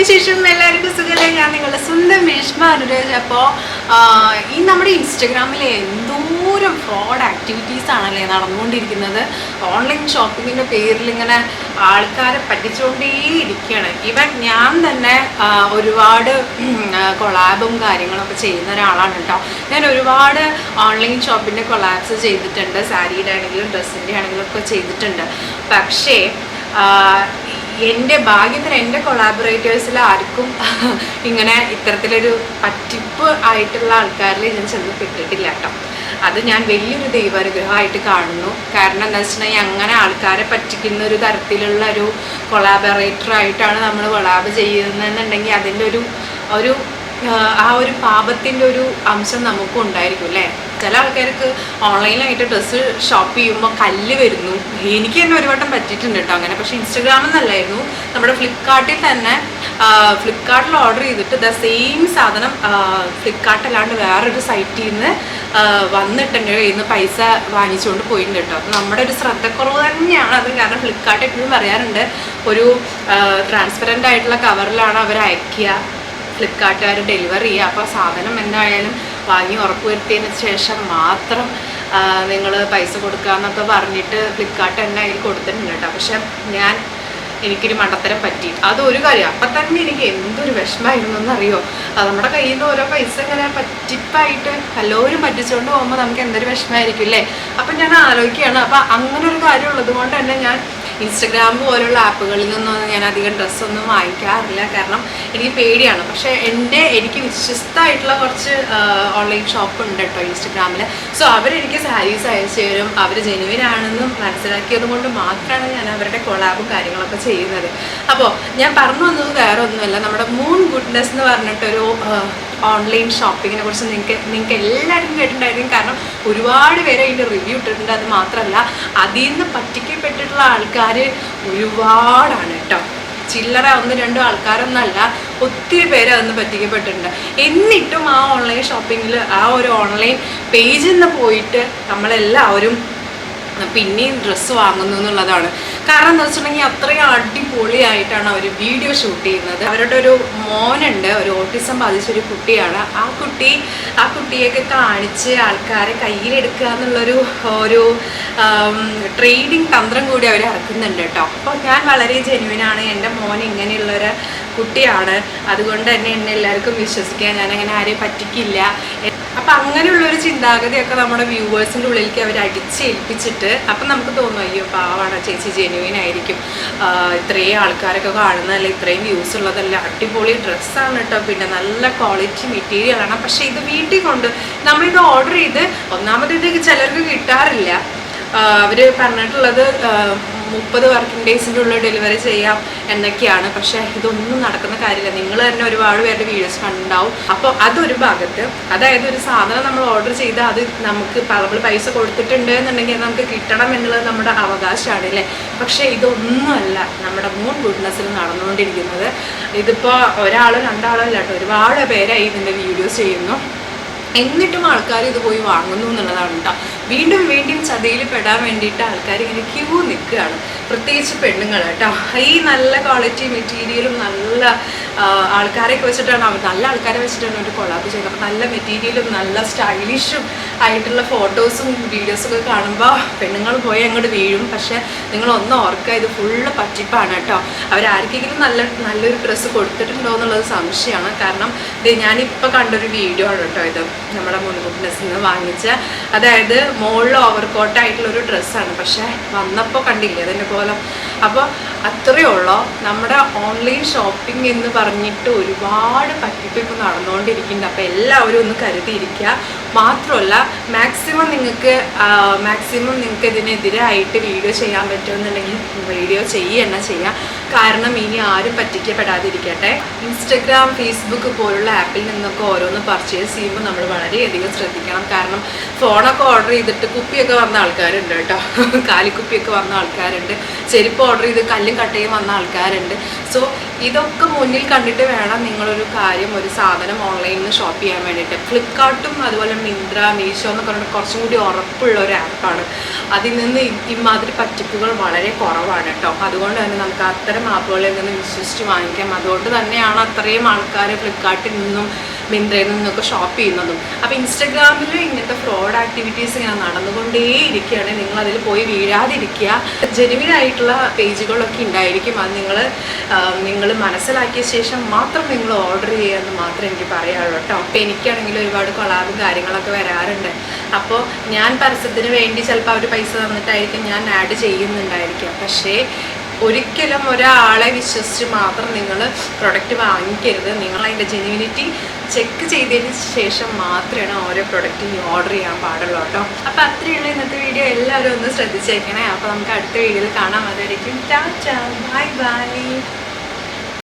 വിശേഷം എല്ലാവർക്കും സുഖമല്ലേ ഞാൻ നിങ്ങളുടെ സ്വന്തം മേഷ്മ അനുരാജ്. അപ്പോൾ ഈ നമ്മുടെ ഇൻസ്റ്റഗ്രാമിൽ എന്തോരം ഫ്രോഡ് ആക്ടിവിറ്റീസ് ആണല്ലേ നടന്നുകൊണ്ടിരിക്കുന്നത്. ഓൺലൈൻ ഷോപ്പിങ്ങിന്റെ പേരിൽ ഇങ്ങനെ ആൾക്കാരെ പറ്റിച്ചുകൊണ്ടേ ഇരിക്കുകയാണ് ഇവൻ ഞാൻ തന്നെ ഒരുപാട് കൊളാബും കാര്യങ്ങളൊക്കെ ചെയ്യുന്ന ഒരാളാണ് കേട്ടോ. ഞാൻ ഒരുപാട് ഓൺലൈൻ ഷോപ്പിന്റെ കൊളാബ്സ് ചെയ്തിട്ടുണ്ട്. സാരിയുടെ ആണെങ്കിലും ഡ്രസ്സിന്റെ ആണെങ്കിലും ഒക്കെ ചെയ്തിട്ടുണ്ട്. പക്ഷേ എന്റെ ഭാഗ്യത്തിന് എന്റെ കൊളാബറേറ്റേഴ്സിൽ ആർക്കും ഇങ്ങനെ ഇത്തരത്തിലൊരു പറ്റിപ്പ് ആയിട്ടുള്ള ആൾക്കാരിൽ ഞാൻ ചെന്ന് പെട്ടിട്ടില്ല കേട്ടോ. അത് ഞാൻ വലിയൊരു ദൈവാനുഗ്രഹമായിട്ട് കാണുന്നു. കാരണം എന്താ വെച്ചിട്ടുണ്ടെങ്കിൽ അങ്ങനെ ആൾക്കാരെ പറ്റിക്കുന്ന ഒരു തരത്തിലുള്ള ഒരു കൊളാബറേറ്റർ ആയിട്ടാണ് നമ്മൾ കൊളാബ് ചെയ്യുന്നതെന്നുണ്ടെങ്കിൽ അതിന്റെ ഒരു ഒരു ആ ഒരു പാപത്തിന്റെ ഒരു അംശം നമുക്കും ഉണ്ടായിരിക്കും അല്ലേ? ചില ആൾക്കാർക്ക് ഓൺലൈനായിട്ട് ഡ്രസ്സ് ഷോപ്പ് ചെയ്യുമ്പോൾ കല്ല് വരുന്നു. എനിക്ക് തന്നെ ഒരു വട്ടം പറ്റിയിട്ടുണ്ട് കേട്ടോ അങ്ങനെ. പക്ഷേ ഇൻസ്റ്റഗ്രാമിൽ നിന്നല്ലായിരുന്നു നമ്മുടെ ഫ്ലിപ്കാർട്ടിൽ തന്നെ ഫ്ലിപ്കാർട്ടിൽ ഓർഡർ ചെയ്തിട്ട് ദ സെയിം സാധനം ഫ്ലിപ്കാർട്ട് അല്ലാണ്ട് വേറൊരു സൈറ്റിൽ നിന്ന് വന്നിട്ട് എന്റെ കയ്യിൽ നിന്ന് പൈസ വാങ്ങിച്ചുകൊണ്ട് പോയിട്ടുണ്ട് കേട്ടോ. അപ്പോൾ നമ്മുടെ ഒരു ശ്രദ്ധക്കുറവ് തന്നെയാണ് അത് കാരണം ഫ്ലിപ്കാർട്ട് എപ്പോഴും പറയാറുണ്ട് ഒരു ട്രാൻസ്പെറന്റ് ആയിട്ടുള്ള കവറിലാണ് അവർ അയക്കുക. ഫ്ലിപ്കാർട്ടുകാർ ഡെലിവറി ചെയ്യുക. അപ്പോൾ സാധനം എന്തായാലും വാങ്ങി ഉറപ്പുവരുത്തിയതിന് ശേഷം മാത്രം നിങ്ങൾ പൈസ കൊടുക്കുക എന്നൊക്കെ പറഞ്ഞിട്ട് ഫ്ലിപ്കാർട്ട് എന്നെ അതിൽ കൊടുത്തിട്ടുണ്ട് കേട്ടോ. പക്ഷെ ഞാൻ എനിക്കൊരു മണ്ടത്തരം പറ്റി. അതൊരു കാര്യം. അപ്പം തന്നെ എനിക്ക് എന്തൊരു വിഷമമായിരുന്നു എന്നറിയോ? അത് നമ്മുടെ കയ്യിൽ നിന്ന് ഓരോ പൈസ ഇങ്ങനെ പറ്റിപ്പായിട്ട് എല്ലാവരും പറ്റിച്ചുകൊണ്ട് പോകുമ്പോൾ നമുക്ക് എന്തൊരു വിഷമമായിരിക്കും അല്ലേ? അപ്പം ഞാൻ ആലോചിക്കുകയാണ്. അപ്പം അങ്ങനെ ഒരു കാര്യം ഉള്ളത് കൊണ്ട് തന്നെ ഞാൻ ഇൻസ്റ്റഗ്രാം പോലുള്ള ആപ്പുകളിൽ നിന്നൊന്നും ഞാൻ അധികം ഡ്രസ്സൊന്നും വാങ്ങിക്കാറില്ല. കാരണം എനിക്ക് പേടിയാണ്. പക്ഷേ എന്റെ എനിക്ക് വിശ്വസ്തമായിട്ടുള്ള കുറച്ച് ഓൺലൈൻ ഷോപ്പ് ഉണ്ട് കേട്ടോ ഇൻസ്റ്റഗ്രാമിൽ സോ അവരെനിക്ക് സാരീസ് അയച്ചു തരും. അവർ ജെനുവിൻ ആണെന്നും മനസ്സിലാക്കിയത് കൊണ്ട് മാത്രമാണ് ഞാൻ അവരുടെ കൊളാബും കാര്യങ്ങളൊക്കെ ചെയ്യുന്നത്. അപ്പോൾ ഞാൻ പറഞ്ഞു വന്നത് വേറെ ഒന്നുമല്ല നമ്മുടെ മൂൺ ഗുഡ്നെസ് എന്ന് പറഞ്ഞിട്ടൊരു ഓൺലൈൻ ഷോപ്പിങ്ങിനെ കുറിച്ച് നിങ്ങൾക്ക് നിങ്ങൾക്ക് എല്ലാവർക്കും കേട്ടിട്ടുണ്ടായിരിക്കും. കാരണം ഒരുപാട് പേര് അതിന്റെ റിവ്യൂ ഇട്ടിട്ടുണ്ട്. അത് മാത്രമല്ല അതിൽ നിന്ന് പറ്റിക്കപ്പെട്ടിട്ടുള്ള ആൾക്കാർ ഒരുപാടാണ് കേട്ടോ ചില്ലറ ഒന്ന് രണ്ടും ആൾക്കാരൊന്നല്ല ഒത്തിരി പേര് അതൊന്ന് പറ്റിക്കപ്പെട്ടിട്ടുണ്ട്. എന്നിട്ടും ആ ഓൺലൈൻ ഷോപ്പിങ്ങിൽ ആ ഒരു ഓൺലൈൻ പേജിൽ നിന്ന് പോയിട്ട് നമ്മളെല്ലാവരും പിന്നെയും ഡ്രസ്സ് വാങ്ങുന്നു എന്നുള്ളതാണ്. കാരണം എന്താ വെച്ചിട്ടുണ്ടെങ്കിൽ അത്രയും അടിപൊളിയായിട്ടാണ് അവർ വീഡിയോ ഷൂട്ട് ചെയ്യുന്നത്. അവരുടെ ഒരു മോനുണ്ട് ഒരു ഓട്ടിസം ബാധിച്ചൊരു കുട്ടിയാണ്. ആ കുട്ടി ആ കുട്ടിയൊക്കെ കാണിച്ച് ആൾക്കാരെ കയ്യിലെടുക്കുക എന്നുള്ളൊരു ഒരു ട്രെയിനിങ് തന്ത്രം കൂടി അവർ ഇറക്കുന്നുണ്ട് കേട്ടോ. അപ്പോൾ ഞാൻ വളരെ ജെനുവിനാണ് എന്റെ മോൻ ഇങ്ങനെയുള്ളൊരു കുട്ടിയാണ്. അതുകൊണ്ട് തന്നെ എന്നെ എല്ലാവർക്കും വിശ്വസിക്കാൻ ഞാനങ്ങനെ ആരെയും പറ്റിക്കില്ല. അപ്പം അങ്ങനെയുള്ളൊരു ചിന്താഗതിയൊക്കെ നമ്മുടെ വ്യൂവേഴ്സിന്റെ ഉള്ളിലേക്ക് അവർ അടിച്ചേൽപ്പിച്ചിട്ട് അപ്പം നമുക്ക് തോന്നും അയ്യോ പാവാണ് ചേച്ചി ജെനുവിൻ ആയിരിക്കും. ഇത്രയും ആൾക്കാരൊക്കെ കാണുന്നതല്ല ഇത്രയും വ്യൂസ് ഉള്ളതല്ല. അടിപൊളി ഡ്രസ്സാണ് കേട്ടോ പിന്നെ നല്ല ക്വാളിറ്റി മെറ്റീരിയലാണ് പക്ഷെ ഇത് വീട്ടിൽ കൊണ്ട് നമ്മളിത് ഓർഡർ ചെയ്ത് ഒന്നാമത് ഇത് ചിലർക്ക് കിട്ടാറില്ല. അവർ പറഞ്ഞിട്ടുള്ളത് മുപ്പത് വർക്കിംഗ് ഡേയ്സിന്റെ ഉള്ളിൽ ഡെലിവറി ചെയ്യാം എന്നൊക്കെയാണ്. പക്ഷേ ഇതൊന്നും നടക്കുന്ന കാര്യമില്ല. നിങ്ങൾ തന്നെ ഒരുപാട് പേരുടെ വീഡിയോസ് കണ്ടുണ്ടാവും അപ്പോൾ അതൊരു ഭാഗത്ത് അതായത് ഒരു സാധനം നമ്മൾ ഓർഡർ ചെയ്താൽ അത് നമുക്ക് നമ്മൾ പൈസ കൊടുത്തിട്ടുണ്ട് എന്നുണ്ടെങ്കിൽ നമുക്ക് കിട്ടണം എന്നുള്ളത് നമ്മുടെ അവകാശമാണ് അല്ലേ? പക്ഷേ ഇതൊന്നുമല്ല. നമ്മുടെ മൂൺ ഗുഡ്നസ്സിൽ നടന്നുകൊണ്ടിരിക്കുന്നത്. ഇതിപ്പോൾ ഒരാളോ രണ്ടാളോ അല്ല ഒരുപാട് പേരായി ഇതിന്റെ വീഡിയോസ് ചെയ്യുന്നു. എന്നിട്ടും ആൾക്കാർ ഇത് പോയി വാങ്ങുന്നു എന്നുള്ളതാണ് കേട്ടോ വീണ്ടും വീണ്ടും ചതിയിൽ പെടാൻ വേണ്ടിയിട്ട് ആൾക്കാർ ഇങ്ങനെ ക്യൂ നിൽക്കുകയാണ്. പ്രത്യേകിച്ച് പെണ്ണുങ്ങൾ കേട്ടോ. ഈ നല്ല ക്വാളിറ്റി മെറ്റീരിയലും നല്ല ആൾക്കാരെയൊക്കെ വെച്ചിട്ടാണ് അവർ നല്ല ആൾക്കാരെ വെച്ചിട്ടാണ് അവർ കൊളാബ് ചെയ്തത് അപ്പോൾ നല്ല മെറ്റീരിയലും നല്ല സ്റ്റൈലിഷും ആയിട്ടുള്ള ഫോട്ടോസും വീഡിയോസും ഒക്കെ കാണുമ്പോൾ പെണ്ണുങ്ങൾ പോയി അങ്ങോട്ട് വീഴും. പക്ഷേ നിങ്ങളൊന്നും ഓർക്കുക ഇത് ഫുള്ള് പറ്റിപ്പാണ് കേട്ടോ. അവരാർക്കെങ്കിലും നല്ല നല്ലൊരു ഡ്രസ്സ് കൊടുത്തിട്ടുണ്ടോ എന്നുള്ളത് സംശയമാണ്. കാരണം ഇത് ഞാനിപ്പോൾ കണ്ടൊരു വീഡിയോ ആണ് കേട്ടോ ഇത്. നമ്മുടെ മുൻകൂട്ടിനസിൽ നിന്ന് വാങ്ങിച്ച അതായത് മുകളിൽ ഓവർ കോട്ടായിട്ടുള്ള ഒരു ഡ്രസ്സാണ് പക്ഷേ വന്നപ്പോൾ കണ്ടില്ലേ അതിന്റെ പോലെ. അപ്പോൾ അത്രയേ ഉള്ളൂ? നമ്മുടെ ഓൺലൈൻ ഷോപ്പിംഗ് എന്ന് പറഞ്ഞിട്ട് ഒരുപാട് പറ്റിപ്പ് ഇപ്പോൾ നടന്നുകൊണ്ടിരിക്കുന്നുണ്ട്. അപ്പോൾ എല്ലാവരും ഒന്ന് കരുതിയിരിക്കുക. മാത്രമല്ല മാക്സിമം നിങ്ങൾക്ക് മാക്സിമം നിങ്ങൾക്ക് ഇതിനെതിരായിട്ട് വീഡിയോ ചെയ്യാൻ പറ്റുമെന്നുണ്ടെങ്കിൽ വീഡിയോ ചെയ്യുക ചെയ്യാം കാരണം ഇനി ആരും പറ്റിക്കപ്പെടാതിരിക്കട്ടെ. ഇൻസ്റ്റഗ്രാം ഫേസ്ബുക്ക് പോലുള്ള ആപ്പിൽ നിന്നൊക്കെ ഓരോന്ന് പർച്ചേസ് ചെയ്യുമ്പോൾ നമ്മൾ വളരെയധികം ശ്രദ്ധിക്കണം. കാരണം ഫോണൊക്കെ ഓർഡർ ചെയ്തിട്ട് കുപ്പിയൊക്കെ വന്ന ആൾക്കാരുണ്ട് കേട്ടോ. കാലിക്കുപ്പിയൊക്കെ വന്ന ആൾക്കാരുണ്ട്. ചെരുപ്പ് ഓർഡർ ചെയ്ത് കല്ലും കട്ടയും വന്ന ആൾക്കാരുണ്ട്. സോ ഇതൊക്കെ മുന്നിൽ കണ്ടിട്ട് വേണം നിങ്ങളൊരു കാര്യം ഒരു സാധനം ഓൺലൈനിൽ നിന്ന് ഷോപ്പ് ചെയ്യാൻ വേണ്ടിയിട്ട്. ഫ്ലിപ്കാർട്ടും അതുപോലെ മിന്ത്ര മീഷോ എന്നൊക്കെ പറഞ്ഞിട്ട് കുറച്ചും കൂടി ഉറപ്പുള്ള ഒരു ആപ്പാണ് അതിൽ നിന്ന് ഇമാതിരി പറ്റിപ്പുകൾ വളരെ കുറവാണ് കേട്ടോ. അതുകൊണ്ട് തന്നെ നമുക്ക് അത്തരം ഒരുപാട് ആപ്പുകളിൽ നിന്ന് വിശ്വസിച്ച് വാങ്ങിക്കാം അതുകൊണ്ട് തന്നെയാണ് അത്രയും ആൾക്കാർ ഫ്ലിപ്കാർട്ടിൽ നിന്നും മിന്ത്രയിൽ നിന്നൊക്കെ ഷോപ്പ് ചെയ്യുന്നതും. അപ്പോൾ ഇൻസ്റ്റഗ്രാമിൽ ഇങ്ങനത്തെ ഫ്രോഡ് ആക്ടിവിറ്റീസ് ഇങ്ങനെ നടന്നുകൊണ്ടേ ഇരിക്കുകയാണ് നിങ്ങൾ അതിൽ പോയി വീഴാതിരിക്കുക. ജെനുവിൻ ആയിട്ടുള്ള പേജുകളൊക്കെ ഉണ്ടായിരിക്കും. അത് നിങ്ങൾ നിങ്ങൾ മനസ്സിലാക്കിയ ശേഷം മാത്രം നിങ്ങൾ ഓർഡർ ചെയ്യുമെന്ന് മാത്രം എനിക്ക് പറയാനുള്ളൂ കേട്ടോ. അപ്പോൾ എനിക്കാണെങ്കിൽ ഒരുപാട് കൊളാബും കാര്യങ്ങളൊക്കെ വരാറുണ്ട്. അപ്പോൾ ഞാൻ പരസ്യത്തിന് വേണ്ടി ചിലപ്പോൾ അവർ പൈസ തന്നിട്ടായിരിക്കും ഞാൻ ആഡ് ചെയ്യുന്നുണ്ടായിരിക്കാം. പക്ഷേ ഒരിക്കലും ഒരാളെ വിശ്വസിച്ച് മാത്രം നിങ്ങൾ പ്രൊഡക്റ്റ് വാങ്ങിക്കരുത്. നിങ്ങൾ അതിന്റെ ജെന്യൂനിറ്റി ചെക്ക് ചെയ്തതിന് ശേഷം മാത്രമാണ് ഓരോ പ്രൊഡക്റ്റ് ഓർഡർ ചെയ്യാൻ പാടുള്ളൂ കേട്ടോ. അപ്പോൾ അത്രയുള്ള ഇന്നത്തെ വീഡിയോ എല്ലാവരും ഒന്ന് ശ്രദ്ധിച്ചേക്കണേ. അപ്പോൾ നമുക്ക് അടുത്ത വീഡിയോയിൽ കാണാം. അതായിരിക്കും ടാറ്റ. Bye bye.